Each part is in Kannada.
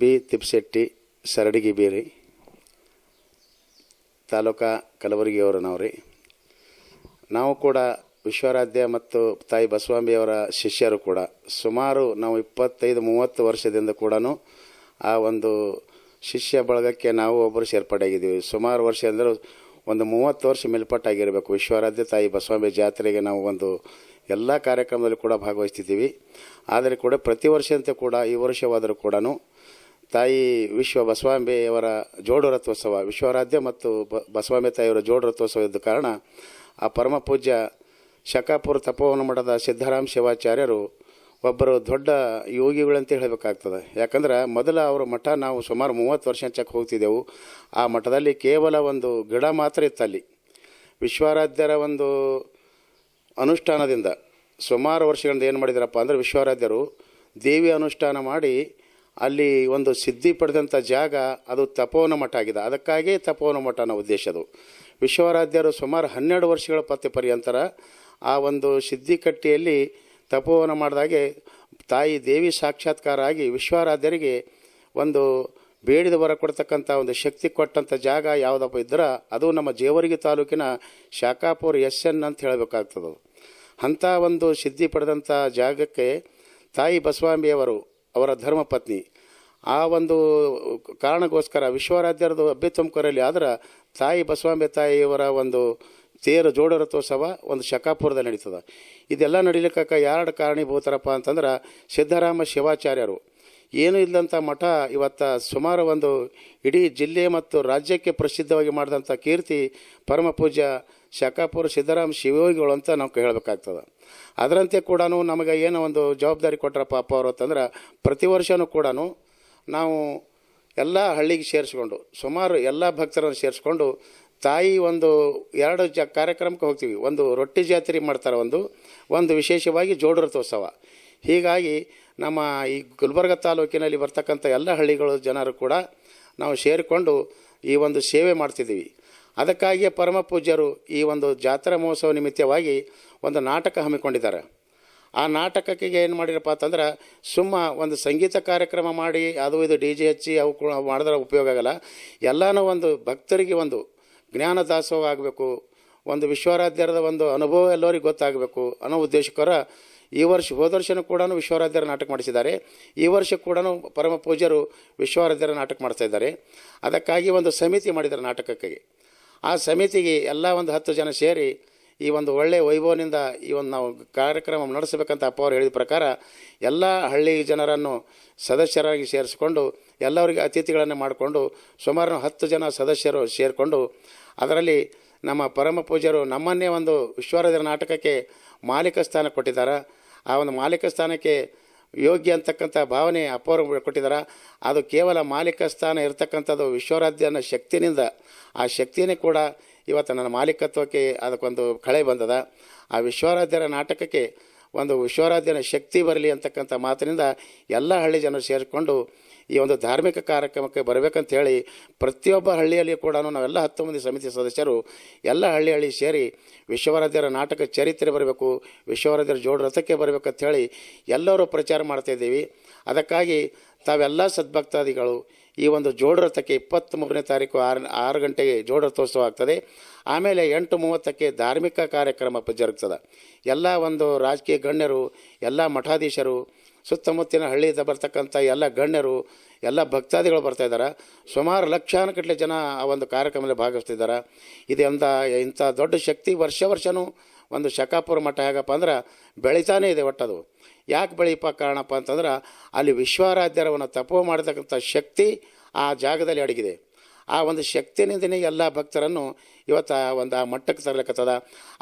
ಬಿ ತಿಪ್ಸೆಟ್ಟಿ, ಸರಡಿಗಿ ಬೀರಿ, ತಾಲೂಕಾ ಕಲಬುರಗಿಯವರು ನಾವು ರೀ ನಾವು ಕೂಡ ವಿಶ್ವರಾಧ್ಯ ಮತ್ತು ತಾಯಿ ಬಸವಾಂಬಿಯವರ ಶಿಷ್ಯರು ಕೂಡ. ಸುಮಾರು ನಾವು ಇಪ್ಪತ್ತೈದು, ಮೂವತ್ತು ವರ್ಷದಿಂದ ಕೂಡ ಆ ಒಂದು ಶಿಷ್ಯ ಬಳಗಕ್ಕೆ ನಾವು ಒಬ್ಬರು ಸೇರ್ಪಡೆಯಾಗಿದ್ದೀವಿ. ಸುಮಾರು ವರ್ಷ ಅಂದರೆ ಒಂದು ಮೂವತ್ತು ವರ್ಷ ಮೇಲ್ಪಟ್ಟಾಗಿರಬೇಕು. ವಿಶ್ವರಾಧ್ಯ ತಾಯಿ ಬಸವಾಂಬಿ ಜಾತ್ರೆಗೆ ನಾವು ಒಂದು ಎಲ್ಲ ಕಾರ್ಯಕ್ರಮದಲ್ಲಿ ಕೂಡ ಭಾಗವಹಿಸ್ತಿದ್ದೀವಿ. ಆದರೆ ಕೂಡ ಪ್ರತಿ ವರ್ಷದಂತೆ ಕೂಡ ಈ ವರ್ಷವಾದರೂ ಕೂಡ ತಾಯಿ ವಿಶ್ವ ಬಸವಾಂಬೆಯವರ ಜೋಡು ರಥೋತ್ಸವ, ವಿಶ್ವರಾಧ್ಯ ಮತ್ತು ಬಸವಾಂಬೆ ತಾಯಿಯವರ ಜೋಡು ರಥೋತ್ಸವ ಇದ್ದ ಕಾರಣ ಆ ಪರಮ ಪೂಜ್ಯ ಶಕಾಪುರ ತಪೋವನ ಮಠದ ಸಿದ್ದರಾಮ ಶಿವಾಚಾರ್ಯರು ಒಬ್ಬರು ದೊಡ್ಡ ಯೋಗಿಗಳಂತ ಹೇಳಬೇಕಾಗ್ತದೆ. ಯಾಕಂದ್ರೆ ಮೊದಲ ಅವರ ಮಠ ನಾವು ಸುಮಾರು ಮೂವತ್ತು ವರ್ಷ ಚಕ್ ಹೋಗ್ತಿದ್ದೆವು. ಆ ಮಠದಲ್ಲಿ ಕೇವಲ ಒಂದು ಗಿಡ ಮಾತ್ರ ಇತ್ತಲ್ಲಿ. ವಿಶ್ವಾರಾಧ್ಯರ ಒಂದು ಅನುಷ್ಠಾನದಿಂದ ಸುಮಾರು ವರ್ಷಗಳಿಂದ ಏನು ಮಾಡಿದಾರಪ್ಪ ಅಂದರೆ ವಿಶ್ವಾರಾಧ್ಯರು ದೇವಿ ಅನುಷ್ಠಾನ ಮಾಡಿ ಅಲ್ಲಿ ಒಂದು ಸಿದ್ಧಿ ಪಡೆದಂಥ ಜಾಗ, ಅದು ತಪೋವನ ಮಠ ಆಗಿದೆ. ಅದಕ್ಕಾಗಿ ತಪೋವನ ಮಠ ಅನ್ನೋ ಉದ್ದೇಶ ಅದು. ವಿಶ್ವರಾಧ್ಯರು ಸುಮಾರು ಹನ್ನೆರಡು ವರ್ಷಗಳ ಪತ್ತೆ ಪರ್ಯಂತರ ಆ ಒಂದು ಸಿದ್ಧಿ ಕಟ್ಟಿಯಲ್ಲಿ ತಪೋವನ ಮಾಡಿದಾಗೆ ತಾಯಿ ದೇವಿ ಸಾಕ್ಷಾತ್ಕಾರ ಆಗಿ ವಿಶ್ವಾರಾಧ್ಯರಿಗೆ ಒಂದು ಬೇಡಿದ ವರ ಕೊಡ್ತಕ್ಕಂಥ ಒಂದು ಶಕ್ತಿ ಕೊಟ್ಟಂಥ ಜಾಗ ಯಾವುದಪ್ಪ ಇದ್ದರೆ ಅದು ನಮ್ಮ ಜೇವರಿಗೆ ತಾಲೂಕಿನ ಶಾಖಾಪುರ ಎಸ್ ಎನ್ ಅಂತ ಹೇಳಬೇಕಾಗ್ತದೆ ಅಂಥ ಒಂದು ಸಿದ್ಧಿ ಪಡೆದಂಥ ಜಾಗಕ್ಕೆ ತಾಯಿ ಬಸವಾಂಬಿಯವರು ಅವರ ಧರ್ಮಪತ್ನಿ. ಆ ಒಂದು ಕಾರಣಕ್ಕೋಸ್ಕರ ವಿಶ್ವಾರಾಧ್ಯರದ ಅಭ್ಯ ತುಮಕೂರಲ್ಲಿ ಆದ್ರೆ ತಾಯಿ ಬಸವಾಂಬೆ ತಾಯಿಯವರ ಒಂದು ತೇರು ಜೋಡರಥೋತ್ಸವ ಒಂದು ಶಕಾಪುರದಲ್ಲಿ ನಡೀತದೆ. ಇದೆಲ್ಲ ನಡೀಲಿಕ್ಕೆ ಎರಡು ಕಾರಣೀಭೂತರಪ್ಪ ಅಂತಂದ್ರೆ ಸಿದ್ದರಾಮ ಶಿವಾಚಾರ್ಯರು. ಏನೂ ಇಲ್ಲದಂಥ ಮಠ ಇವತ್ತು ಸುಮಾರು ಒಂದು ಇಡೀ ಜಿಲ್ಲೆ ಮತ್ತು ರಾಜ್ಯಕ್ಕೆ ಪ್ರಸಿದ್ಧವಾಗಿ ಮಾಡಿದಂಥ ಕೀರ್ತಿ ಪರಮ ಪೂಜ್ಯ ಶಕಾಪುರ ಸಿದ್ದರಾಮ ಶಿವಯೋಗಿಗಳು ಅಂತ ನಾವು ಹೇಳಬೇಕಾಗ್ತದೆ ಅದರಂತೆ ಕೂಡ ನಮಗೆ ಏನೋ ಒಂದು ಜವಾಬ್ದಾರಿ ಕೊಟ್ಟರಪ್ಪ ಅಪ್ಪ ಅವರು ಅಂತಂದ್ರೆ ಪ್ರತಿ ವರ್ಷವೂ ಕೂಡ ನಾವು ಎಲ್ಲ ಹಳ್ಳಿಗೆ ಸೇರಿಸ್ಕೊಂಡು, ಸುಮಾರು ಎಲ್ಲ ಭಕ್ತರನ್ನು ಸೇರಿಸ್ಕೊಂಡು ತಾಯಿ ಒಂದು ಎರಡು ಜ ಕಾರ್ಯಕ್ರಮಕ್ಕೆ ಹೋಗ್ತೀವಿ. ಒಂದು ರೊಟ್ಟಿ ಜಾತ್ರೆ ಮಾಡ್ತಾರೆ ಒಂದು ಒಂದು ವಿಶೇಷವಾಗಿ ಜೋಡು ರಥೋತ್ಸವ. ಹೀಗಾಗಿ ನಮ್ಮ ಈ ಗುಲ್ಬರ್ಗ ತಾಲೂಕಿನಲ್ಲಿ ಬರ್ತಕ್ಕಂಥ ಎಲ್ಲ ಹಳ್ಳಿಗಳ ಜನರು ಕೂಡ ನಾವು ಸೇರಿಕೊಂಡು ಈ ಒಂದು ಸೇವೆ ಮಾಡ್ತಿದ್ದೀವಿ. ಅದಕ್ಕಾಗಿಯೇ ಪರಮ ಪೂಜ್ಯರು ಈ ಒಂದು ಜಾತ್ರಾ ಮಹೋತ್ಸವ ನಿಮಿತ್ತವಾಗಿ ಒಂದು ನಾಟಕ ಹಮ್ಮಿಕೊಂಡಿದ್ದಾರೆ. ಆ ನಾಟಕಕ್ಕೆ ಏನು ಮಾಡಿರಪ್ಪ ಅಂತಂದ್ರೆ ಸುಮ್ಮ ಒಂದು ಸಂಗೀತ ಕಾರ್ಯಕ್ರಮ ಮಾಡಿ, ಅದು ಇದು ಡಿ ಜೆ ಹಚ್ಚಿ ಅವು ಮಾಡಿದ್ರೆ ಉಪಯೋಗ ಆಗಲ್ಲ. ಎಲ್ಲನೂ ಒಂದು ಭಕ್ತರಿಗೆ ಒಂದು ಜ್ಞಾನ ದಾಸೋಹ ಆಗಬೇಕು. ಒಂದು ವಿಶ್ವಾರಾಧ್ಯರದ ಒಂದು ಅನುಭವ ಎಲ್ಲರಿಗೆ ಗೊತ್ತಾಗಬೇಕು ಅನ್ನೋ ಉದ್ದೇಶಕ್ಕೋರ ಈ ವರ್ಷ, ಹೋದ ವರ್ಷನೂ ಕೂಡ ವಿಶ್ವಾರಾಧ್ಯರ ನಾಟಕ ಮಾಡಿಸಿದ್ದಾರೆ. ಈ ವರ್ಷ ಕೂಡ ಪರಮ ಪೂಜ್ಯರು ವಿಶ್ವಾರಾಧ್ಯರ ನಾಟಕ ಮಾಡ್ತಾ ಇದ್ದಾರೆ. ಅದಕ್ಕಾಗಿ ಒಂದು ಸಮಿತಿ ಮಾಡಿದ್ದಾರೆ ನಾಟಕಕ್ಕೆ. ಆ ಸಮಿತಿಗೆ ಎಲ್ಲ ಒಂದು ಹತ್ತು ಜನ ಸೇರಿ ಈ ಒಂದು ಒಳ್ಳೆಯ ವೈಭವನಿಂದ ಈ ಒಂದು ನಾವು ಕಾರ್ಯಕ್ರಮ ನಡೆಸಬೇಕಂತ ಅಪ್ಪ ಅವರು ಹೇಳಿದ ಪ್ರಕಾರ ಎಲ್ಲ ಹಳ್ಳಿ ಜನರನ್ನು ಸದಸ್ಯರಾಗಿ ಸೇರಿಸ್ಕೊಂಡು ಎಲ್ಲರಿಗೆ ಅತಿಥಿಗಳನ್ನು ಮಾಡಿಕೊಂಡು ಸುಮಾರು ಹತ್ತು ಜನ ಸದಸ್ಯರು ಸೇರಿಕೊಂಡು ಅದರಲ್ಲಿ ನಮ್ಮ ಪರಮ ಪೂಜ್ಯರು ನಮ್ಮನ್ನೇ ಒಂದು ವಿಶ್ವಾರಾಧ್ಯ ನಾಟಕಕ್ಕೆ ಮಾಲೀಕ ಸ್ಥಾನ ಕೊಟ್ಟಿದ್ದಾರೆ. ಆ ಒಂದು ಮಾಲೀಕ ಸ್ಥಾನಕ್ಕೆ ಯೋಗ್ಯ ಅಂತಕ್ಕಂಥ ಭಾವನೆ ಅಪ್ಪವರು ಕೊಟ್ಟಿದ್ದಾರೆ ಅದು ಕೇವಲ ಮಾಲೀಕ ಸ್ಥಾನ ಇರತಕ್ಕಂಥದ್ದು ವಿಶ್ವರಾಧ್ಯನ ಶಕ್ತಿನಿಂದ. ಆ ಶಕ್ತಿನೇ ಕೂಡ ಇವತ್ತು ನನ್ನ ಮಾಲೀಕತ್ವಕ್ಕೆ ಅದಕ್ಕೊಂದು ಕಳೆ ಬಂದದ. ಆ ವಿಶ್ವರಾಧ್ಯರ ನಾಟಕಕ್ಕೆ ಒಂದು ವಿಶ್ವರಾಧ್ಯನ ಶಕ್ತಿ ಬರಲಿ ಅಂತಕ್ಕಂಥ ಮಾತಿನಿಂದ ಎಲ್ಲ ಹಳ್ಳಿ ಜನರು ಸೇರಿಕೊಂಡು ಈ ಒಂದು ಧಾರ್ಮಿಕ ಕಾರ್ಯಕ್ರಮಕ್ಕೆ ಬರಬೇಕಂತ ಹೇಳಿ ಪ್ರತಿಯೊಬ್ಬ ಹಳ್ಳಿಯಲ್ಲಿ ಕೂಡ ನಾವೆಲ್ಲ ಹತ್ತು ಮಂದಿ ಸಮಿತಿ ಸದಸ್ಯರು ಎಲ್ಲ ಹಳ್ಳಿ ಹಳ್ಳಿ ಸೇರಿ ವಿಶ್ವವರಾಧ್ಯರ ನಾಟಕ ಚರಿತ್ರೆ ಬರಬೇಕು ವಿಶ್ವರಾಧ್ಯರ ಜೋಡು ರಥಕ್ಕೆ ಬರಬೇಕಂತ ಹೇಳಿ ಎಲ್ಲರೂ ಪ್ರಚಾರ ಮಾಡ್ತಾಯಿದ್ದೀವಿ ಅದಕ್ಕಾಗಿ ತಾವೆಲ್ಲ ಸದ್ಭಕ್ತಾದಿಗಳು, ಈ ಒಂದು ಜೋಡು ರಥಕ್ಕೆ ಇಪ್ಪತ್ತ್ಮೂರನೇ ತಾರೀಕು ಆರು ಆರು ಗಂಟೆಗೆ ಜೋಡು ರಥೋತ್ಸವ ಆಗ್ತದೆ. ಆಮೇಲೆ ಎಂಟು ಮೂವತ್ತಕ್ಕೆ ಧಾರ್ಮಿಕ ಕಾರ್ಯಕ್ರಮ ಜರುಗ್ತದೆ. ಎಲ್ಲ ಒಂದು ರಾಜಕೀಯ ಗಣ್ಯರು, ಎಲ್ಲ ಮಠಾಧೀಶರು ಸುತ್ತಮುತ್ತಿನ ಹಳ್ಳಿಯಿಂದ ಬರ್ತಕ್ಕಂಥ ಎಲ್ಲ ಗಣ್ಯರು, ಎಲ್ಲ ಭಕ್ತಾದಿಗಳು ಬರ್ತಾ ಇದ್ದಾರೆ. ಸುಮಾರು ಲಕ್ಷಾನುಗಟ್ಟಲೆ ಜನ ಆ ಒಂದು ಕಾರ್ಯಕ್ರಮದಲ್ಲಿ ಭಾಗವಹಿಸ್ತಿದ್ದಾರೆ. ಇದೆಂದ ಇಂಥ ದೊಡ್ಡ ಶಕ್ತಿ ವರ್ಷ ವರ್ಷವೂ ಒಂದು ಶಕಾಪುರ ಮಠ ಹೇಗಪ್ಪ ಅಂದ್ರೆ ಬೆಳಿತಾನೇ ಇದೆ ಒಟ್ಟದು ಯಾಕೆ ಬೆಳೀಪ ಕಾರಣಪ್ಪ ಅಂತಂದ್ರೆ ಅಲ್ಲಿ ವಿಶ್ವಾರಾಧ್ಯರವನ್ನು ತಪೋ ಮಾಡತಕ್ಕಂಥ ಶಕ್ತಿ ಆ ಜಾಗದಲ್ಲಿ ಅಡಗಿದೆ. ಆ ಒಂದು ಶಕ್ತಿನಿಂದನೇ ಎಲ್ಲ ಭಕ್ತರನ್ನು ಇವತ್ತು ಒಂದು ಆ ಮಟ್ಟಕ್ಕೆ ತರಲಿಕ್ಕತ್ತದ.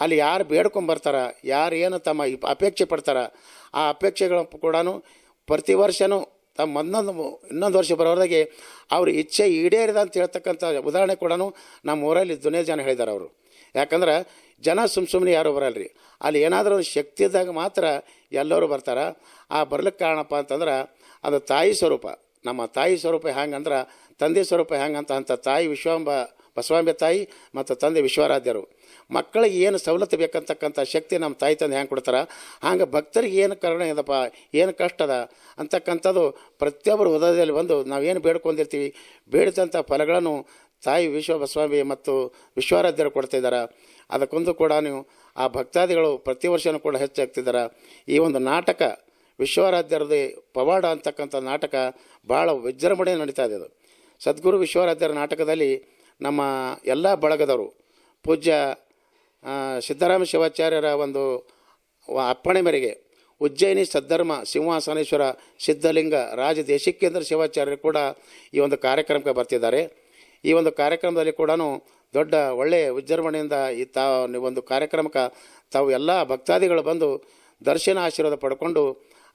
ಅಲ್ಲಿ ಯಾರು ಬೇಡ್ಕೊಂಬರ್ತಾರ ಯಾರು ಏನು ತಮ್ಮ ಅಪೇಕ್ಷೆ ಪಡ್ತಾರ, ಆ ಅಪೇಕ್ಷೆಗಳ ಕೂಡ ಪ್ರತಿ ವರ್ಷವೂ ತಮ್ಮ ಒಂದೊಂದು ಇನ್ನೊಂದು ವರ್ಷ ಬರೋದಾಗೆ ಅವ್ರ ಇಚ್ಛೆ ಈಡೇರಿದೆ ಅಂತ ಹೇಳ್ತಕ್ಕಂಥ ಉದಾಹರಣೆ ಕೂಡ ನಮ್ಮ ಊರಲ್ಲಿ ದುನಿಯಾ ಜನ ಹೇಳಿದ್ದಾರೆ ಅವರು. ಯಾಕಂದ್ರೆ ಜನ ಸುಮ್ಮ ಸುಮ್ಮನೆ ಯಾರು ಬರಲ್ರಿ. ಅಲ್ಲಿ ಏನಾದರೂ ಒಂದು ಶಕ್ತಿ ಇದ್ದಾಗ ಮಾತ್ರ ಎಲ್ಲರೂ ಬರ್ತಾರೆ. ಆ ಬರ್ಲಿಕ್ಕೆ ಕಾರಣಪ್ಪ ಅಂತಂದ್ರೆ ಅದು ತಾಯಿ ಸ್ವರೂಪ. ನಮ್ಮ ತಾಯಿ ಸ್ವರೂಪ ಹೆಂಗಂದ್ರೆ ತಂದೆ ಸ್ವರೂಪ ಹೆಂಗಂತ ಅಂತ ತಾಯಿ ವಿಶ್ವಾಂಬ, ಬಸವಾಂಬೆ ತಾಯಿ ಮತ್ತು ತಂದೆ ವಿಶ್ವರಾಧ್ಯರು. ಮಕ್ಕಳಿಗೆ ಏನು ಸವಲತ್ತು ಬೇಕಂತಕ್ಕಂಥ ಶಕ್ತಿ ನಮ್ಮ ತಾಯಿ ತಂದೆ ಹೆಂಗೆ ಕೊಡ್ತಾರೆ? ಹಂಗೆ ಭಕ್ತರಿಗೆ ಏನು ಕಾರಣ ಇದಪ್ಪ? ಏನು ಕಷ್ಟದ ಅಂತಕ್ಕಂಥದ್ದು ಪ್ರತಿಯೊಬ್ಬರು ಹೃದಯದಲ್ಲಿ ಬಂದು ನಾವೇನು ಬೇಡ್ಕೊಂಡಿರ್ತೀವಿ? ಬೇಡಿದಂಥ ಫಲಗಳನ್ನು ತಾಯಿ ವಿಶ್ವ, ಬಸವಾಂಬೆ ಮತ್ತು ವಿಶ್ವಾರಾಧ್ಯರು ಕೊಡ್ತಾ ಇದ್ದಾರೆ. ಅದಕ್ಕೊಂದು ಕೂಡ ನೀವು ಆ ಭಕ್ತಾದಿಗಳು ಪ್ರತಿ ವರ್ಷವೂ ಕೂಡ ಹೆಚ್ಚಾಗ್ತಿದ್ದಾರೆ. ಈ ಒಂದು ನಾಟಕ ವಿಶ್ವಾರಾಧ್ಯರದೇ ಪವಾಡ ಅಂತಕ್ಕಂಥ ನಾಟಕ ಭಾಳ ವಿಜೃಂಭಣೆ ನಡೀತಾ ಇದೆ ಅದು. ಸದ್ಗುರು ವಿಶ್ವರಾಧ್ಯರ ನಾಟಕದಲ್ಲಿ ನಮ್ಮ ಎಲ್ಲ ಬಳಗದವರು, ಪೂಜ್ಯ ಸಿದ್ದರಾಮ ಶಿವಾಚಾರ್ಯರ ಒಂದು ಅಪ್ಪಣೆ ಮೇರೆಗೆ ಉಜ್ಜಯಿನಿ ಸದ್ಧರ್ಮ ಸಿಂಹಾಸನೇಶ್ವರ ಸಿದ್ಧಲಿಂಗ ರಾಜ ದೇಶಿಕೇಂದ್ರ ಶಿವಾಚಾರ್ಯರು ಕೂಡ ಈ ಒಂದು ಕಾರ್ಯಕ್ರಮಕ್ಕೆ ಬರ್ತಿದ್ದಾರೆ. ಈ ಒಂದು ಕಾರ್ಯಕ್ರಮದಲ್ಲಿ ಕೂಡ ದೊಡ್ಡ ಒಳ್ಳೆಯ ವಿಜೃಂಭಣೆಯಿಂದ ಈ ತಾ, ಒಂದು ಕಾರ್ಯಕ್ರಮಕ್ಕೆ ತಾವು ಎಲ್ಲ ಭಕ್ತಾದಿಗಳು ಬಂದು ದರ್ಶನ ಆಶೀರ್ವಾದ ಪಡ್ಕೊಂಡು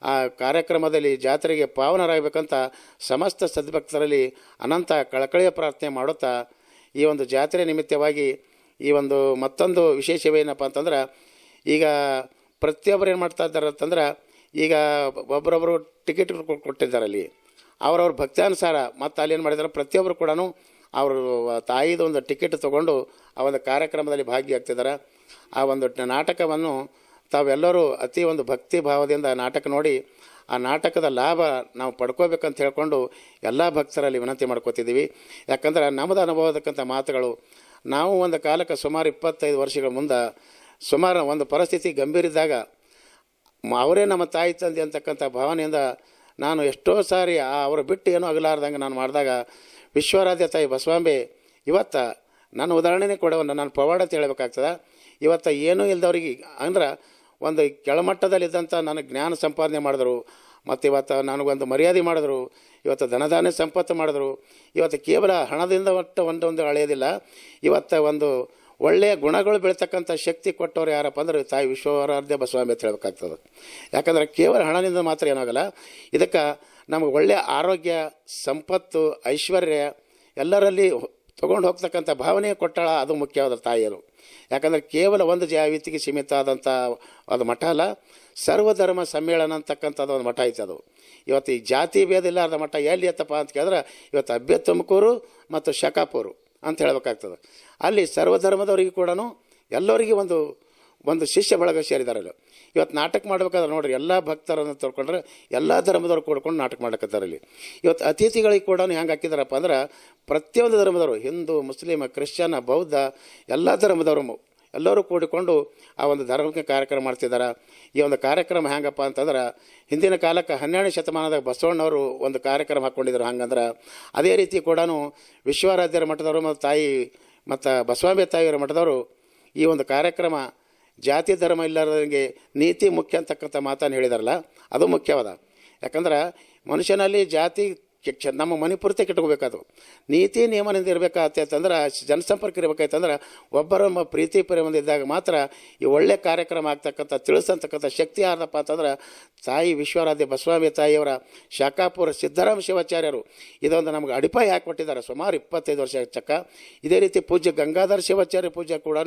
ಆ ಕಾರ್ಯಕ್ರಮದಲ್ಲಿ ಜಾತ್ರೆಗೆ ಪಾವನರಾಗಬೇಕಂತ ಸಮಸ್ತ ಸದ್ಭಕ್ತರಲ್ಲಿ ಅನಂತ ಕಳಕಳಿಯ ಪ್ರಾರ್ಥನೆ ಮಾಡುತ್ತಾ ಈ ಒಂದು ಜಾತ್ರೆ ನಿಮಿತ್ತವಾಗಿ ಈ ಒಂದು ಮತ್ತೊಂದು ವಿಶೇಷವೇನಪ್ಪ ಅಂತಂದ್ರೆ, ಈಗ ಪ್ರತಿಯೊಬ್ಬರು ಏನು ಮಾಡ್ತಾ ಇದ್ದಾರೆ ಅಂತಂದ್ರೆ, ಈಗ ಒಬ್ಬರೊಬ್ಬರು ಟಿಕೆಟ್ ಕೊಟ್ಟಿದ್ದಾರೆ ಅಲ್ಲಿ ಅವರವ್ರ ಭಕ್ತಾನುಸಾರ ಮತ್ತು ಅಲ್ಲಿ ಏನು ಮಾಡಿದ್ದಾರೆ ಪ್ರತಿಯೊಬ್ಬರು ಕೂಡ ಅವರು ತಾಯಿದು ಒಂದು ಟಿಕೆಟ್ ತೊಗೊಂಡು ಆ ಒಂದು ಕಾರ್ಯಕ್ರಮದಲ್ಲಿ ಭಾಗಿಯಾಗ್ತಿದ್ದಾರೆ ಆ ಒಂದು ನಾಟಕವನ್ನು ತಾವೆಲ್ಲರೂ ಅತಿ ಒಂದು ಭಕ್ತಿ ಭಾವದಿಂದ ನಾಟಕ ನೋಡಿ ಆ ನಾಟಕದ ಲಾಭ ನಾವು ಪಡ್ಕೋಬೇಕಂತ ಹೇಳ್ಕೊಂಡು ಎಲ್ಲ ಭಕ್ತರಲ್ಲಿ ವಿನಂತಿ ಮಾಡ್ಕೋತಿದ್ದೀವಿ. ಯಾಕಂದ್ರೆ ನಮ್ಮದು ಅನುಭವದಕ್ಕಂಥ ಮಾತುಗಳು, ನಾವು ಒಂದು ಕಾಲಕ್ಕೆ ಸುಮಾರು ಇಪ್ಪತ್ತೈದು ವರ್ಷಗಳ ಮುಂದೆ ಸುಮಾರು ಒಂದು ಪರಿಸ್ಥಿತಿ ಗಂಭೀರ ಇದ್ದಾಗ ಮ- ಅವರೇ ನಮ್ಮ ತಾಯಿ ತಂದೆ ಅಂತಕ್ಕಂಥ ಭಾವನೆಯಿಂದ ನಾನು ಎಷ್ಟೋ ಸಾರಿ ಆ ಅವರು ಬಿಟ್ಟು ಏನೂ ಆಗಲಾರ್ದಂಗೆ ನಾನು ಮಾಡಿದಾಗ ವಿಶ್ವರಾಧ್ಯ ತಾಯಿ ಬಸವಾಂಬೆ, ಇವತ್ತ ನನ್ನ ಉದಾಹರಣೆನೇ ಕೊಡೋಣ ನಾನು ಪವಾಡ ಅಂತ ಹೇಳ್ಬೇಕಾಗ್ತದೆ. ಇವತ್ತು ಏನೂ ಇಲ್ದವ್ರಿಗೆ, ಅಂದ್ರೆ ಒಂದು ಕೆಳಮಟ್ಟದಲ್ಲಿದ್ದಂಥ ನನಗೆ ಜ್ಞಾನ ಸಂಪಾದನೆ ಮಾಡಿದ್ರು. ಮತ್ತು ಇವತ್ತು ನನಗೊಂದು ಮರ್ಯಾದೆ ಮಾಡಿದ್ರು. ಇವತ್ತು ಧನಧಾನ್ಯ ಸಂಪತ್ತು ಮಾಡಿದ್ರು. ಇವತ್ತು ಕೇವಲ ಹಣದಿಂದ ಒಟ್ಟು ಒಂದೊಂದು ಅಳೆಯೋದಿಲ್ಲ. ಇವತ್ತು ಒಂದು ಒಳ್ಳೆಯ ಗುಣಗಳು ಬೆಳೀತಕ್ಕಂಥ ಶಕ್ತಿ ಕೊಟ್ಟವ್ರು ಯಾರಪ್ಪ ಅಂದ್ರೆ ತಾಯಿ ವಿಶ್ವರಾಧ್ಯ ಬಸವಾಮಿ ಅಂತ ಹೇಳ್ಬೇಕಾಗ್ತದೆ. ಯಾಕಂದ್ರೆ ಕೇವಲ ಹಣದಿಂದ ಮಾತ್ರ ಏನಾಗಲ್ಲ. ಇದಕ್ಕೆ ನಮಗೆ ಒಳ್ಳೆಯ ಆರೋಗ್ಯ, ಸಂಪತ್ತು, ಐಶ್ವರ್ಯ ಎಲ್ಲರಲ್ಲಿ ತೊಗೊಂಡು ಹೋಗ್ತಕ್ಕಂಥ ಭಾವನೆ ಕೊಟ್ಟಾಳ ಅದು ಮುಖ್ಯವಾದ ತಾಯಿಯರು. ಯಾಕಂದರೆ ಕೇವಲ ಒಂದು ಜಾವಿತಿಗೆ ಸೀಮಿತ ಆದಂಥ ಅದು ಮಠ ಅಲ್ಲ, ಸರ್ವಧರ್ಮ ಸಮ್ಮೇಳನ ಅಂತಕ್ಕಂಥದ್ದು ಒಂದು ಮಠ ಐತೆ ಅದು. ಇವತ್ತು ಈ ಜಾತಿ ಭೇದ ಇಲ್ಲಾರ್ದ ಮಠ ಎಲ್ಲಿ ಎತ್ತಪ್ಪ ಅಂತ ಕೇಳಿದ್ರೆ ಇವತ್ತು ಅಭ್ಯ ತುಮಕೂರು ಮತ್ತು ಶಕಾಪುರು ಅಂತ ಹೇಳಬೇಕಾಗ್ತದೆ. ಅಲ್ಲಿ ಸರ್ವಧರ್ಮದವರಿಗೆ ಕೂಡ ಎಲ್ಲರಿಗೂ ಒಂದು ಒಂದು ಶಿಷ್ಯ ಬಳಗ ಸೇರಿದ್ದಾರೆ ಅಲ್ಲಿ. ಇವತ್ತು ನಾಟಕ ಮಾಡ್ಬೇಕಾದ್ರೆ ನೋಡ್ರಿ, ಎಲ್ಲ ಭಕ್ತರನ್ನು ತೊಳ್ಕೊಂಡ್ರೆ ಎಲ್ಲ ಧರ್ಮದವ್ರು ಕೂಡ್ಕೊಂಡು ನಾಟಕ ಮಾಡಕತ್ತಾರೆ ಇಲ್ಲಿ. ಇವತ್ತು ಅತಿಥಿಗಳಿಗೆ ಕೂಡ ಹೆಂಗೆ ಹಾಕಿದಾರಪ್ಪ ಅಂದ್ರೆ, ಪ್ರತಿಯೊಂದು ಧರ್ಮದವರು, ಹಿಂದೂ, ಮುಸ್ಲಿಮ್, ಕ್ರಿಶ್ಚಿಯನ್, ಬೌದ್ಧ, ಎಲ್ಲ ಧರ್ಮದವರು ಎಲ್ಲರೂ ಕೂಡಿಕೊಂಡು ಆ ಒಂದು ಧಾರ್ಮಿಕ ಕಾರ್ಯಕ್ರಮ ಮಾಡ್ತಿದ್ದಾರೆ ಈ ಒಂದು ಕಾರ್ಯಕ್ರಮ ಹೆಂಗಪ್ಪ ಅಂತಂದ್ರೆ, ಹಿಂದಿನ ಕಾಲಕ್ಕೆ ಹನ್ನೆರಡನೇ ಶತಮಾನದಾಗ ಬಸವಣ್ಣವರು ಒಂದು ಕಾರ್ಯಕ್ರಮ ಹಾಕ್ಕೊಂಡಿದ್ರು ಹಂಗಂದ್ರೆ, ಅದೇ ರೀತಿ ಕೂಡ ವಿಶ್ವಾರಾಧ್ಯರ ಮಠದವರು ಮತ್ತು ತಾಯಿ, ಮತ್ತು ಬಸವಾಂಬೆ ತಾಯಿಯವರ ಮಠದವರು ಈ ಒಂದು ಕಾರ್ಯಕ್ರಮ ಜಾತಿ ಧರ್ಮ ಇಲ್ಲದಂಗೆ ನೀತಿ ಮುಖ್ಯ ಅಂತಕ್ಕಂಥ ಮಾತನ್ನು ಹೇಳಿದಾರಲ್ಲ ಅದು ಮುಖ್ಯವಾದ. ಯಾಕಂದ್ರೆ ಮನುಷ್ಯನಲ್ಲಿ ಜಾತಿ ನಮ್ಮ ನಮ್ಮ ಪೂರ್ತಿ ಕೆಟ್ಕೋಬೇಕಾದು ನೀತಿ ನಿಯಮದಿಂದ ಇರಬೇಕಾಗ್ತಂದ್ರೆ ಜನಸಂಪರ್ಕ ಇರಬೇಕಾಯ್ತಂದ್ರೆ ಒಬ್ಬರ ಪ್ರೀತಿ ಪ್ರೇಮದಿದ್ದಾಗ ಮಾತ್ರ ಈ ಒಳ್ಳೆ ಕಾರ್ಯಕ್ರಮ ಆಗ್ತಕ್ಕಂಥ ತಿಳಿಸಂತಕ್ಕಂಥ ಶಕ್ತಿ ಯಾರದಪ್ಪ ಅಂತಂದ್ರೆ, ತಾಯಿ ವಿಶ್ವರಾಧ್ಯ ಬಸವಾಮಿ ತಾಯಿಯವರ ಶಾಖಾಪುರ ಸಿದ್ದರಾಮ ಶಿವಾಚಾರ್ಯರು. ಇದೊಂದು ನಮ್ಗೆ ಅಡಿಪಾಯ ಹಾಕಿಕೊಟ್ಟಿದ್ದಾರೆ. ಸುಮಾರು ಇಪ್ಪತ್ತೈದು ವರ್ಷ ಚಕ್ಕ. ಇದೇ ರೀತಿ ಪೂಜ್ಯ ಗಂಗಾಧರ ಶಿವಾಚಾರ್ಯ ಪೂಜೆ ಕೂಡ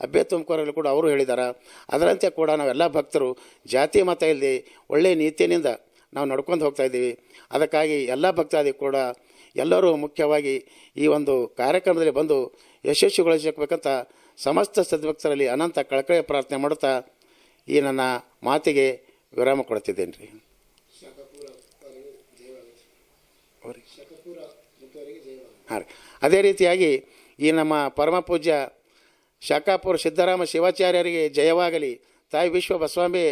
ಅಬ್ಬೆ ತುಮಕೂರಲ್ಲಿ ಕೂಡ ಅವರು ಹೇಳಿದ್ದಾರೆ. ಅದರಂತೆ ಕೂಡ ನಾವೆಲ್ಲ ಭಕ್ತರು, ಜಾತಿ ಮತ ಇಲ್ಲಿ ಒಳ್ಳೆಯ ನೀತಿನಿಂದ ನಾವು ನಡ್ಕೊಂಡು ಹೋಗ್ತಾ ಇದ್ದೀವಿ. ಅದಕ್ಕಾಗಿ ಎಲ್ಲ ಭಕ್ತಾದಿ ಕೂಡ ಎಲ್ಲರೂ ಮುಖ್ಯವಾಗಿ ಈ ಒಂದು ಕಾರ್ಯಕ್ರಮದಲ್ಲಿ ಬಂದು ಯಶಸ್ವಿಗೊಳಿಸಬೇಕಂತ ಸಮಸ್ತ ಸದ್ಭಕ್ತರಲ್ಲಿ ಅನಂತ ಕಳಕಳಿಯ ಪ್ರಾರ್ಥನೆ ಮಾಡುತ್ತಾ ಈ ನನ್ನ ಮಾತಿಗೆ ವಿರಾಮ ಕೊಡ್ತಿದ್ದೇನೆ ರೀ ಹಾಂ ರೀ. ಅದೇ ರೀತಿಯಾಗಿ ಈ ನಮ್ಮ ಪರಮ ಪೂಜ್ಯ ಶಾಖಾಪುರ ಸಿದ್ದರಾಮ ಶಿವಾಚಾರ್ಯರಿಗೆ ಜಯವಾಗಲಿ. ತಾಯಿ ವಿಶ್ವ ಬಸವಾಂಬೆ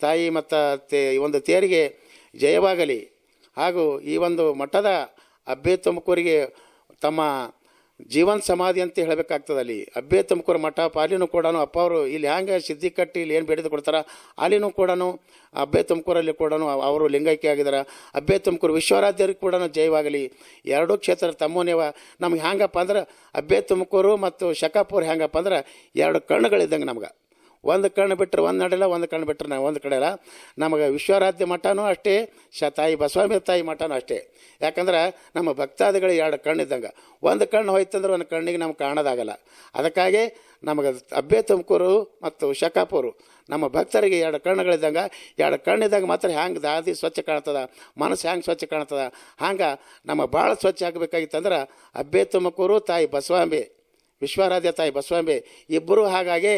ತಾಯಿ ಮತ್ತು ತೇ ಒಂದು ತೇರಿಗೆ ಜಯವಾಗಲಿ. ಹಾಗೂ ಈ ಒಂದು ಮಠದ ಅಬ್ಬೆ ತುಮಕೂರಿಗೆ ತಮ್ಮ ಜೀವನ ಸಮಾಧಿ ಅಂತ ಹೇಳಬೇಕಾಗ್ತದೆ ಅಲ್ಲಿ. ಅಬ್ಬೆ ತುಮಕೂರು ಮಠ, ಪಾಲಿನೂ ಕೂಡ ಅಪ್ಪ ಅವರು ಇಲ್ಲಿ ಹ್ಯಾಂಗೆ ಸಿದ್ಧಿ ಕಟ್ಟಿ ಇಲ್ಲಿ ಏನು ಬೇಡಿದು ಕೊಡ್ತಾರೆ? ಅಲ್ಲಿನೂ ಕೂಡ ಅಬ್ಬೆ ತುಮಕೂರಲ್ಲಿ ಕೂಡ ಅವರು ಲಿಂಗೈಕ್ಯ ಆಗಿದ್ದಾರೆ ಅಬ್ಬೆ ತುಮಕೂರು ವಿಶ್ವರಾಧ್ಯರಿಗೆ ಕೂಡ ಜಯವಾಗಲಿ. ಎರಡೂ ಕ್ಷೇತ್ರ ತಮ್ಮನೇವ ನಮ್ಗೆ ಹ್ಯಾಂಗಪ್ಪ ಅಂದ್ರೆ ಅಬ್ಬೆ ತುಮಕೂರು ಮತ್ತು ಶಕಾಪುರ ಹ್ಯಾಂಗಪ್ಪ ಅಂದ್ರೆ ಎರಡು ಕಣ್ಣುಗಳಿದ್ದಂಗೆ ನಮ್ಗೆ. ಒಂದು ಕಣ್ಣು ಬಿಟ್ಟರೆ ಒಂದು ನಡೆಯಲ್ಲ ಒಂದು ಕಣ್ಣು ಬಿಟ್ಟರೆ ನಾವು ಒಂದು ಕಡೆಯಲ್ಲ ನಮಗೆ ವಿಶ್ವರಾಧ್ಯ ಮಠನೂ ಅಷ್ಟೇ, ಶ ತಾಯಿ ಬಸವಾಮಿ ತಾಯಿ ಮಠನೂ ಅಷ್ಟೇ. ಯಾಕಂದ್ರೆ ನಮ್ಮ ಭಕ್ತಾದಿಗಳು ಎರಡು ಕಣ್ಣಿದ್ದಂಗೆ ಒಂದು ಕಣ್ಣು ಹೋಯ್ತಂದ್ರೆ ಒಂದು ಕಣ್ಣಿಗೆ ನಮ್ಗೆ ಕಾಣೋದಾಗಲ್ಲ. ಅದಕ್ಕಾಗಿ ನಮಗೆ ಅಬ್ಬೆ ತುಮಕೂರು ಮತ್ತು ಶಕಾಪೂರು, ನಮ್ಮ ಭಕ್ತರಿಗೆ ಎರಡು ಕಣ್ಣುಗಳಿದ್ದಂಗೆ ಎರಡು ಕಣ್ಣಿದ್ದಾಗ ಮಾತ್ರ ಹ್ಯಾಂಗೆ ದಾದಿ ಸ್ವಚ್ಛ ಕಾಣ್ತದ, ಮನಸ್ಸು ಹ್ಯಾಂಗೆ ಸ್ವಚ್ಛ ಕಾಣ್ತದ. ಹಂಗೆ ನಮ್ಮ ಭಾಳ ಸ್ವಚ್ಛ ಆಗಬೇಕಾಗಿತ್ತಂದ್ರೆ ಅಬ್ಬೆ ತುಮಕೂರು ತಾಯಿ ಬಸವಾಂಬೆ ವಿಶ್ವಾರಾಧ್ಯ ತಾಯಿ ಬಸವಾಂಬೆ, ಇಬ್ಬರು ಹಾಗಾಗಿ,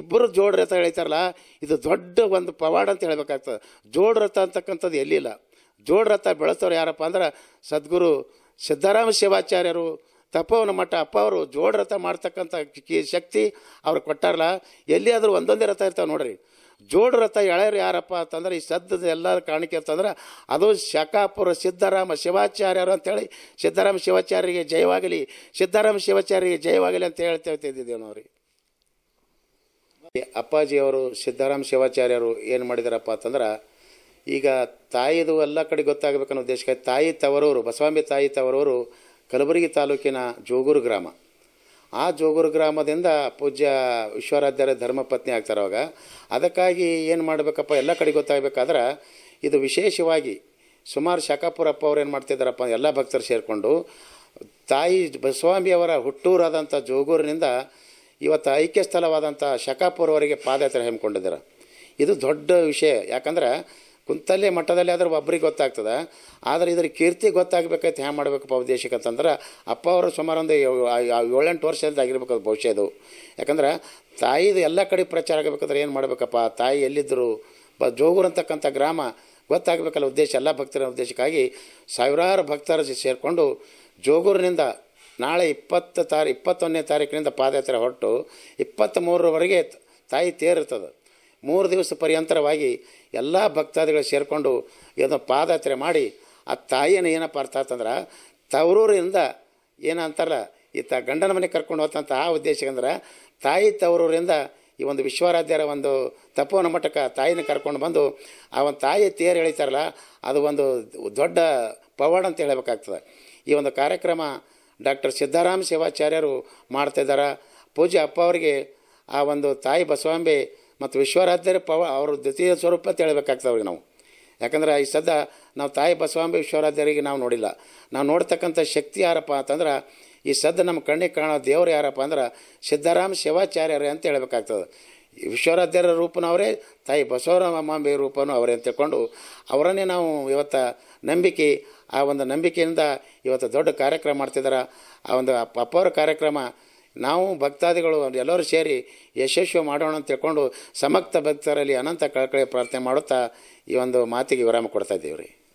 ಇಬ್ಬರು ಜೋಡ್ ರಥ ಹೇಳ್ತಾರಲ್ಲ, ಇದು ದೊಡ್ಡ ಒಂದು ಪವಾಡ ಅಂತ ಹೇಳಬೇಕಾಗ್ತದೆ. ಜೋಡ್ ರಥ ಅಂತಕ್ಕಂಥದ್ದು ಎಲ್ಲಿಲ್ಲ. ಜೋಡ್ ರಥ ಬೆಳೆಸೋರು ಯಾರಪ್ಪ ಅಂದ್ರೆ ಸದ್ಗುರು ಸಿದ್ದರಾಮ ಶಿವಾಚಾರ್ಯರು, ತಪೋವನ ಮಠ ಅಪ್ಪ ಅವರು ಜೋಡ್ ರಥ ಮಾಡ್ತಕ್ಕಂಥ ಶಕ್ತಿ ಅವ್ರು ಕೊಟ್ಟಾರಲ್ಲ, ಎಲ್ಲಿಯಾದರೂ ಒಂದೊಂದೇ ರಥ ಇರ್ತಾವೆ ನೋಡ್ರಿ. ಜೋಡ್ ರಥ ಎಳೆಯರು ಯಾರಪ್ಪ ಅಂತಂದ್ರೆ ಈ ಸದ್ದದ ಎಲ್ಲ ಕಾಣಿಕೆ ಅಂತಂದ್ರೆ ಅದು ಶಕಾಪುರ ಸಿದ್ದರಾಮ ಶಿವಾಚಾರ್ಯರು ಅಂತೇಳಿ ಸಿದ್ದರಾಮ ಶಿವಾಚಾರ್ಯರಿಗೆ ಜಯವಾಗಲಿ, ಸಿದ್ದರಾಮ ಶಿವಾಚಾರ್ಯರಿಗೆ ಜಯವಾಗಲಿ ಅಂತ ಹೇಳ್ತಾ ಇದ್ದಿದ್ದೇವೆ ನಾವು ರೀ. ಅಪ್ಪಾಜಿಯವರು ಸಿದ್ದರಾಮ ಶಿವಾಚಾರ್ಯರು ಏನು ಮಾಡಿದಾರಪ್ಪ ಅಂತಂದ್ರೆ ಈಗ ತಾಯಿದು ಎಲ್ಲ ಕಡೆ ಗೊತ್ತಾಗಬೇಕನ್ನೋ ಉದ್ದೇಶಕ್ಕೆ ತಾಯಿ ತವರೂರು ಬಸವಾಂಬಿ ತಾಯಿ ತವರೂರು ಕಲಬುರಗಿ ತಾಲೂಕಿನ ಜೋಗೂರು ಗ್ರಾಮ. ಆ ಜೋಗೂರು ಗ್ರಾಮದಿಂದ ಪೂಜ್ಯ ವಿಶ್ವರಾಧ್ಯರ ಧರ್ಮಪತ್ನಿ ಆಗ್ತಾರೆ ಅವಾಗ. ಅದಕ್ಕಾಗಿ ಏನು ಮಾಡಬೇಕಪ್ಪ? ಎಲ್ಲ ಕಡೆ ಗೊತ್ತಾಗಬೇಕಾದ್ರೆ ಇದು ವಿಶೇಷವಾಗಿ ಸುಮಾರು ಶಾಖಾಪುರಪ್ಪ ಅವ್ರು ಏನು ಮಾಡ್ತಿದ್ದಾರಪ್ಪ? ಎಲ್ಲ ಭಕ್ತರು ಸೇರಿಕೊಂಡು ತಾಯಿ ಬಸವಾಂಬಿಯವರ ಹುಟ್ಟೂರಾದಂಥ ಜೋಗೂರಿನಿಂದ ಇವತ್ತು ಐಕ್ಯ ಸ್ಥಳವಾದಂಥ ಶಕಾಪುರವರೆಗೆ ಪಾದಯಾತ್ರೆ ಹಮ್ಮಿಕೊಂಡಿದ್ದಾರೆ. ಇದು ದೊಡ್ಡ ವಿಷಯ. ಯಾಕಂದ್ರೆ ಕುಂತಲ್ಲೇ ಮಠದಲ್ಲಿ ಆದ್ರೆ ಒಬ್ರಿಗೆ ಗೊತ್ತಾಗ್ತದೆ. ಆದರೆ ಇದ್ರ ಕೀರ್ತಿ ಗೊತ್ತಾಗಬೇಕಾಯ್ತು ಹ್ಯಾಂಗೆ ಮಾಡಬೇಕಪ್ಪ ಉದ್ದೇಶಕ್ಕೆ ಅಂತಂದ್ರೆ ಅಪ್ಪ ಅವರು ಸುಮಾರು ಒಂದು ಏಳು- ಏಳೆಂಟು ವರ್ಷದಿಂದ ಆಗಿರ್ಬೇಕು ಬಹುಶಃ ಇದು. ಯಾಕಂದ್ರೆ ತಾಯಿದು ಎಲ್ಲ ಕಡೆ ಪ್ರಚಾರ ಆಗಬೇಕಾದ್ರೆ ಏನು ಮಾಡಬೇಕಪ್ಪ? ತಾಯಿ ಎಲ್ಲಿದ್ದರು? ಬ, ಜೋಗೂರು ಅಂತಕ್ಕಂಥ ಗ್ರಾಮ ಗೊತ್ತಾಗಬೇಕಲ್ಲ ಉದ್ದೇಶ, ಎಲ್ಲ ಭಕ್ತರ ಉದ್ದೇಶಕ್ಕಾಗಿ ಸಾವಿರಾರು ಭಕ್ತರ ಸೇರಿಕೊಂಡು ಜೋಗೂರಿನಿಂದ ನಾಳೆ ಇಪ್ಪತ್ತು ತಾರೀ, ಇಪ್ಪತ್ತೊಂದನೇ ತಾರೀಕಿನಿಂದ ಪಾದಯಾತ್ರೆ ಹೊರಟು ಇಪ್ಪತ್ತ್ಮೂರರವರೆಗೆ ತಾಯಿ ತೇರಿರ್ತದೆ. ಮೂರು ದಿವಸ ಪರ್ಯಂತರವಾಗಿ ಎಲ್ಲ ಭಕ್ತಾದಿಗಳು ಸೇರಿಕೊಂಡು ಏನೋ ಪಾದಯಾತ್ರೆ ಮಾಡಿ ಆ ತಾಯಿಯನ್ನು ಏನಪ್ಪ ಅರ್ಥ ಆತಂದ್ರೆ ತವರೂರಿಂದ ಏನಂತಾರಲ್ಲ ಈತ ಗಂಡನ ಮನೆ ಕರ್ಕೊಂಡು ಹೋತಂತ ಆ ಉದ್ದೇಶಕ್ಕಂದ್ರೆ ತಾಯಿ ತವರೂರಿಂದ ಈ ಒಂದು ವಿಶ್ವಾರಾಧ್ಯರ ಒಂದು ತಪೋವನ ಮಠಕ್ಕೆ ತಾಯಿನ ಕರ್ಕೊಂಡು ಬಂದು ಆ ಒಂದು ತಾಯಿ ತೇರು ಎಳಿತಾರಲ್ಲ, ಅದು ಒಂದು ದೊಡ್ಡ ಪವಾಡ ಅಂತ ಹೇಳಬೇಕಾಗ್ತದೆ. ಈ ಒಂದು ಕಾರ್ಯಕ್ರಮ ಡಾಕ್ಟರ್ ಸಿದ್ದರಾಮ ಶಿವಾಚಾರ್ಯರು ಮಾಡ್ತಾಯಿದ್ದಾರೆ ಪೂಜೆ ಅಪ್ಪ ಅವರಿಗೆ ಆ ಒಂದು ತಾಯಿ ಬಸವಾಂಬೆ ಮತ್ತು ವಿಶ್ವರಾಧ್ಯರ ಪವ ಅವ್ರ ದ್ವಿತೀಯ ಸ್ವರೂಪ ಅಂತ ಹೇಳ್ಬೇಕಾಗ್ತದೆ ಅವ್ರಿಗೆ ನಾವು. ಯಾಕಂದ್ರೆ ಈ ಸದ್ದ ನಾವು ತಾಯಿ ಬಸವಾಂಬಿ ವಿಶ್ವರಾಧ್ಯರಿಗೆ ನಾವು ನೋಡಿಲ್ಲ. ನಾವು ನೋಡ್ತಕ್ಕಂಥ ಶಕ್ತಿ ಯಾರಪ್ಪ ಅಂತಂದ್ರೆ ಈ ಸದ್ದ ನಮ್ಮ ಕಣ್ಣಿಗೆ ಕಾಣೋ ದೇವರು ಯಾರಪ್ಪ ಅಂದ್ರೆ ಸಿದ್ದರಾಮ ಶಿವಾಚಾರ್ಯರೇ ಅಂತ ಹೇಳಬೇಕಾಗ್ತದೆ. ವಿಶ್ವರಾಧ್ಯರ ರೂಪನೂ ಅವರೇ, ತಾಯಿ ಬಸವರಾಮಾಂಬೆ ರೂಪನೂ ಅವರೇ ಅಂತ ತಿಳ್ಕೊಂಡು ಅವರನ್ನೇ ನಾವು ಇವತ್ತು ನಂಬಿಕೆ, ಆ ಒಂದು ನಂಬಿಕೆಯಿಂದ ಇವತ್ತು ದೊಡ್ಡ ಕಾರ್ಯಕ್ರಮ ಮಾಡ್ತಿದ್ದಾರೆ ಆ ಒಂದು ಅಪ್ಪ ಅಪ್ಪವರ ಕಾರ್ಯಕ್ರಮ ನಾವು ಭಕ್ತಾದಿಗಳು ಎಲ್ಲರೂ ಸೇರಿ ಯಶಸ್ವಿ ಮಾಡೋಣ ಅಂತ ತಿಳ್ಕೊಂಡು ಸಮಕ್ತ ಭಕ್ತರಲ್ಲಿ ಅನಂತ ಕಳಕಳಿ ಪ್ರಾರ್ಥನೆ ಮಾಡುತ್ತಾ ಈ ಒಂದು ಮಾತಿಗೆ ವಿರಾಮ ಕೊಡ್ತಾ ಇದ್ದೀವಿ ರೀ.